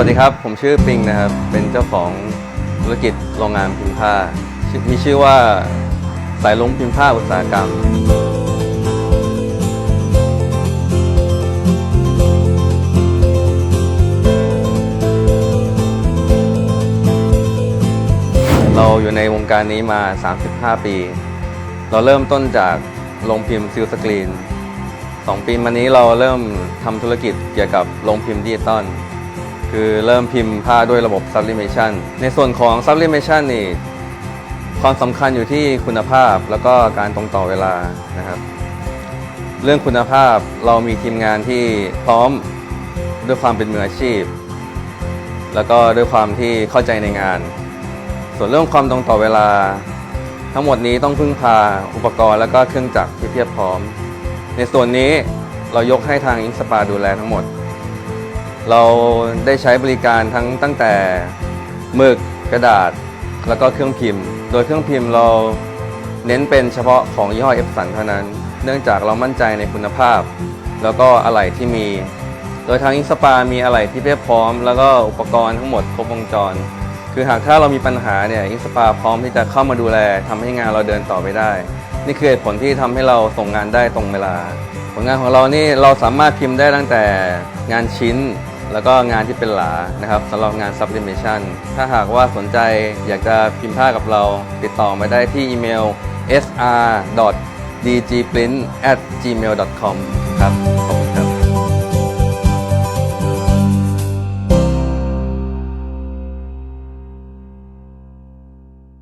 วัสดีครับ ผมชื่อปิงนะครับ เป็นเจ้าของธุรกิจโรงงานพิมพ์ผ้า มีชื่อว่าสายลุงพิมพ์ผ้าอุตสาหกรรม เราอยู่ในวงการนี้มา 35 ปี เราเริ่มต้นจากโรงพิมพ์ซิลสกรีนสองปีมานี้เราเริ่มทำธุรกิจเกี่ยวกับโรงพิมพ์ดิจิตอล คือเริ่มพิมพ์ผ้าด้วยระบบ sublimation ในส่วนของ sublimation นี่ความสำคัญอยู่ที่คุณภาพแล้วก็การตรงต่อเวลานะครับ เรื่องคุณภาพเรามีทีมงานที่พร้อมด้วยความเป็นมืออาชีพ แล้วก็ด้วยความที่เข้าใจในงาน ส่วนเรื่องความตรงต่อเวลา ทั้งหมดนี้ต้องพึ่งพาอุปกรณ์ แล้วก็เครื่องจักรที่เพียบพร้อม ในส่วนนี้เรายกให้ทางอิงสปาดูแลทั้งหมด เราได้ใช้บริการทั้งตั้งแต่หมึกกระดาษ แล้วก็เครื่องพิมพ์ โดยเครื่องพิมพ์เราเน้นเป็นเฉพาะของยี่ห้อเอฟสันเท่านั้น เนื่องจากเรามั่นใจในคุณภาพ แล้วก็อะไหล่ที่มี โดยทางอิงสปา มีอะไหล่ที่เพียบพร้อม แล้วก็อุปกรณ์ทั้งหมดครบวงจร คือหากถ้าเรามีปัญหาเนี่ยอิงสปาพร้อมที่จะเข้ามาดูแลทำให้งานเราเดินต่อไปได้ นี่คือเหตุผลที่ทำให้เราส่งงานได้ตรงเวลา ผลงานของเรานี่เราสามารถพิมพ์ได้ตั้งแต่งานชิ้น แล้วก็งานที่เป็นหลานะครับสำหรับงานซับลิเมชันถ้าหากว่าสนใจอยากจะพิมพ์ผ้ากับเรา ติดต่อมาได้ที่อีเมล sr.dgprint@gmail.com ครับขอบคุณครับ